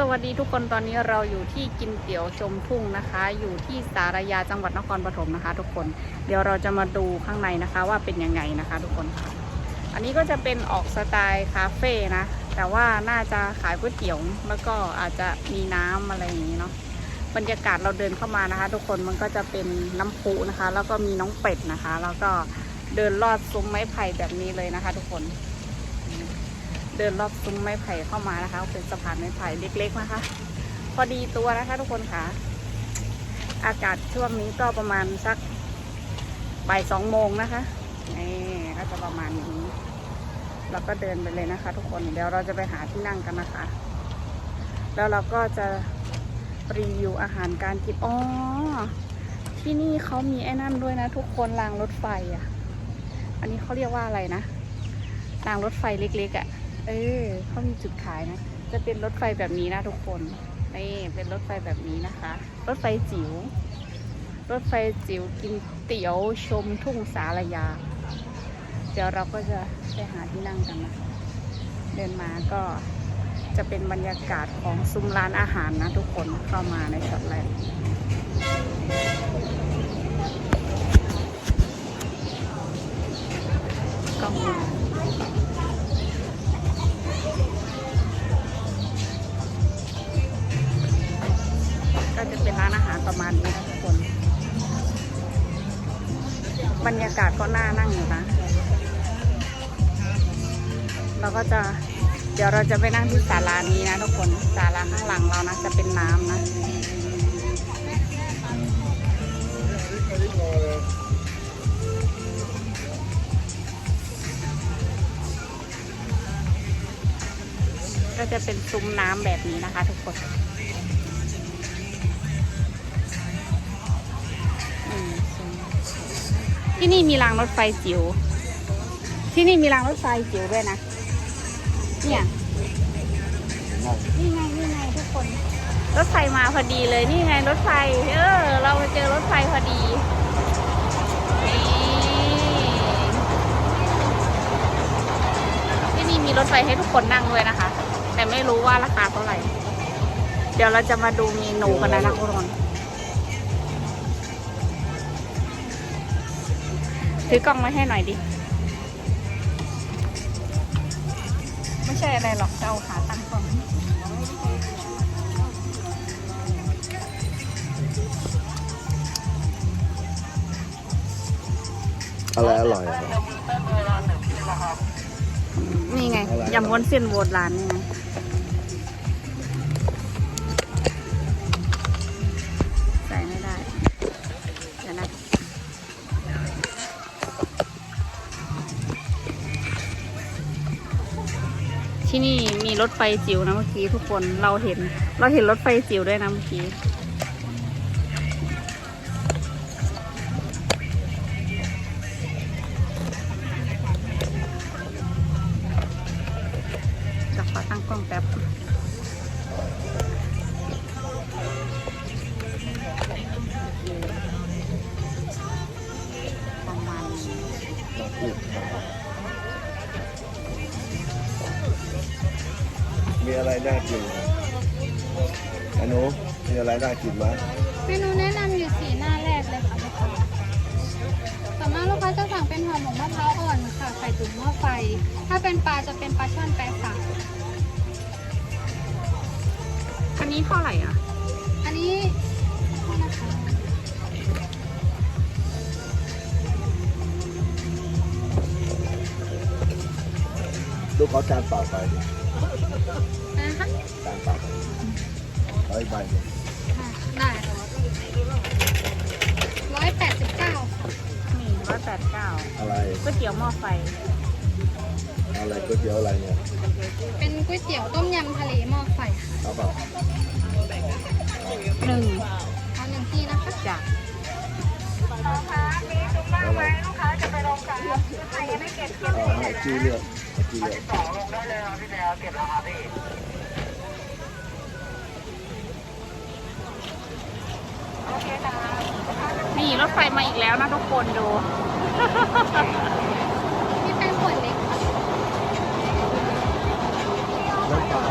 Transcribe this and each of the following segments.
สวัสดีทุกคนตอนนี้เราอยู่ที่กินเตี๋ยวชมทุ่งนะคะ อยู่ที่สารยาจังหวัดนครปฐมนะคะ ทุกคนเดี๋ยวเราจะมาดูข้างในนะคะว่าเป็นยังไงนะคะ ทุกคนอันนี้ก็จะเป็นออกสไตล์คาเฟ่นะแต่ว่าน่าจะขายก๋วยเตี๋ยวแล้วก็อาจจะมีน้ำอะไรอย่างนี้เนาะบรรยากาศเราเดินเข้ามานะคะ ทุกคนมันก็จะเป็นน้ำพุนะคะ แล้วก็มีน้องเป็ดนะคะ แล้วก็เดินลอดซุ้มไม้ไผ่แบบนี้เลยนะคะ ทุกคน เดินรอบซุ้มไม้ไผ่เข้ามานะคะ เป็นสะพานไม้ไผ่เล็ก ๆ นะคะ พอดีตัวนะคะทุกคนค่ะ อากาศช่วงนี้ก็ประมาณสักบ่ายสองโมงนะคะนี่ก็จะประมาณนี้เราก็เดินไปเลยนะคะ ทุกคนเดี๋ยวเราจะไปหาที่นั่งกันนะคะ แล้วเราก็จะรีวิวอาหารการกินอ๋อที่นี่เขามีไอ้นั่นด้วยนะ ทุกคนรางรถไฟอะ อันนี้เขาเรียกว่าอะไรนะ รางรถไฟเล็กๆอะ่ะ เออเขามีจุดขายนะ จะเป็นรถไฟแบบนี้นะทุกคนนี่เป็นรถไฟแบบนี้นะคะ รถไฟจิ๋ว รถไฟจิ๋วกินเตี๋ยวชมทุ่งสารยา เดี๋ยวเราก็จะไปหาที่นั่งกันนะคะเดินมาก็จะเป็นบรรยากาศของซุ้มร้านอาหารนะทุกคนเข้ามาในช็อตแรกก็มีก็ ป็นร้านอาหารประมาณนี้นะทุกคน บรรยากาศก็น่านั่งอยู่นะ เราก็จะเดี๋ยวเราจะไปนั่งที่ศาลานี้นะทุกคนศาลาข้างหลังเรานะจะเป็นน้ำนะก็จะเป็นซุ้มน้ำแบบนี้นะคะทุกคน ที่นี่มีรางรถไฟจิ๋ว ที่นี่มีรางรถไฟจิ๋วด้วยนะ เนี่ย นี่ไงนี่ไงทุกคน รถไฟมาพอดีเลย นี่ไงรถไฟ เออ เรามาเจอรถไฟพอดี นี่ ที่นี่มีรถไฟให้ทุกคนนั่งด้วยนะคะ แต่ไม่รู้ว่าราคาเท่าไหร่ เดี๋ยวเราจะมาดูเมนูกันนะนะทุกคน ถือกล้องมาให้หน่อยดิ ไม่ใช่อะไรหรอกจะเอาขาตั้งกล้องอะไรอร่อยอะนี่ไงอะไรยำวุ้นเส้นโบราณนี่ไง ที่นี่มีรถไฟจิ๋วนะเมื่อกี้ทุกคนเราเห็น เราเห็นรถไฟจิ๋วด้วยนะเมื่อกี้จะขอตั้งกล้องแป๊บประมาณ มีอะไรน่ากินอนุมีอะไรน่ากินไหมเมนูแนะนำอยู่สีหน้าแรกเลยค่ะลูกค้าส่วนมากลูกค้าจะสั่งเป็นห่อหมกมะพร้าวอ่อนค่ะไข่ตุ๋นหม้อไฟ ถ้าเป็นปลาจะเป็นปลาช่อนแปะค่ะอันนี้เท่าไหร่อะ อันนี้นะคะลูกเขาจานเปล่าไปดิ นะคะจานเปล่าไปร้อยใบเนี่ยค่ะได้ร้อยแปดสิบเก้าค่ะนี่ร้อยแปดเก้าอะไรก๋วยเตี๋ยวหม้อไฟ อะไรก๋วยเตี๋ยวอะไรเนี่ยเป็นก๋วยเตี๋ยวต้มยำทะเลหม้อไฟค่ะเอาเปล่าหนึ่งเอาหนึ่งที่นะคะจ้ะล้วเรา เอาให้จีเลือกให้จีเลือกนี่รถไฟมาอีกแล้วนะทุกคนดู นี่เป็นขวดเล็กค่ะน้ำเปล่า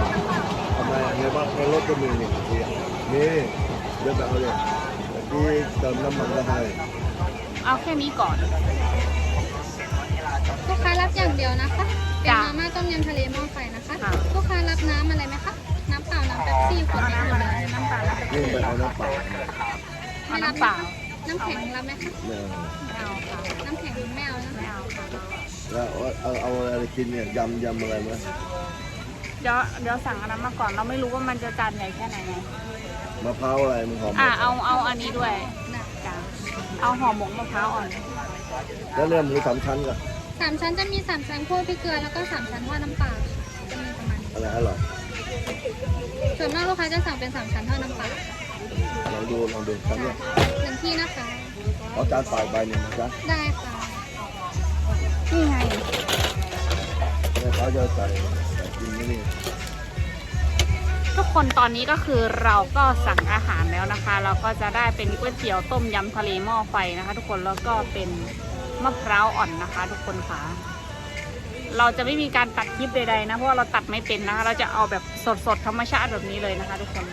ทำไมอันนี้ว่าในรถก็มีนี่นี่เดี๋ยวแบบเอาเลยที่เติมน้ำมันก็ให้เอาแค่นี้ก่อน ลูกค้ารับอย่างเดียวนะคะ เป็นจ้ะมาม่าต้มยำทะเลหม้อไฟนะคะ ค่ะ ลูกค้ารับน้ำอะไรไหมคะ น้ำเปล่า น้ำเป๊ปซี่ขวดนี้หมดเลยน้ำเปล่าน้ำเปนี่ไปล่าเอาน้ำเปล่าเอาน้ำเปล่าน้ำแข็งรับไหมคะ เนี่ยไม่เอาค่ะน้ำแข็งไม่เอานะไม่เอาค่ะแล้วเอาเอาอะไรกินเนี่ยยำยำอะไรไหมเดี๋ยวเดี๋ยวสั่งอันนั้นมาก่อนเราไม่รู้ว่ามันจะจานใหญ่แค่ไหนไงมะพร้าวอะไรมึงหอมอะเอาเอาอันนี้ด้วยจ้ะเอาห่อหมกมะพร้าวอ่อน แล้วเนี่ยหมูสามชั้นกับสามชั้นจะมีสามชั้นคั่วพริกเกลือแล้วก็สามชั้นทอดน้ำปลาจะมีประมาณนี้อะไรอร่อยส่วนมากลูกค้าจะสั่งเป็นสามชั้นทอดน้ำปลาลองดูลองดูชั้นเนี่ยหนึ่งที่นะคะ เอาจานฝ่ายใบหนึ่งนะจ๊ะได้ค่ะ นี่ไงเนี่ยเขาจะใส่ใส่กินที่นี่ทุกคนตอนนี้ก็คือเราก็สั่งอาหารแล้วนะคะ เราก็จะได้เป็นก๋วยเตี๋ยวต้มยำทะเลหม้อไฟนะคะ ทุกคนแล้วก็เป็น มะพร้าวอ่อนนะคะ ทุกคนค่ะ เราจะไม่มีการตัดคลิปใดๆนะเพราะว่าเราตัดไม่เป็นนะคะ เราจะเอาแบบสดๆธรรมชาติแบบนี้เลยนะคะ ทุกคน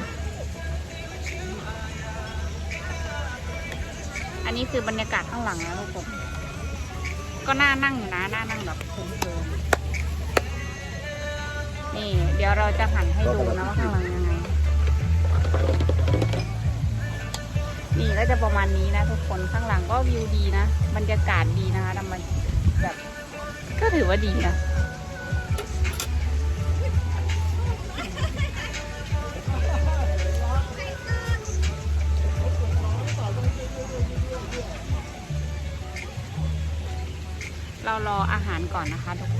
อันนี้คือบรรยากาศข้างหลังนะทุกคนก็น่านั่งอยู่นะน่านั่งแบบเพลินๆนี่ เดี๋ยวเราจะหันให้ดูนะว่าข้างหลังยังไง จะประมาณนี้นะทุกคนข้างหลังก็วิวดีนะบรรยากาศดีนะคะทำมันแบบก็ถือว่าดีนะเรารออาหารก่อนนะคะทุกคน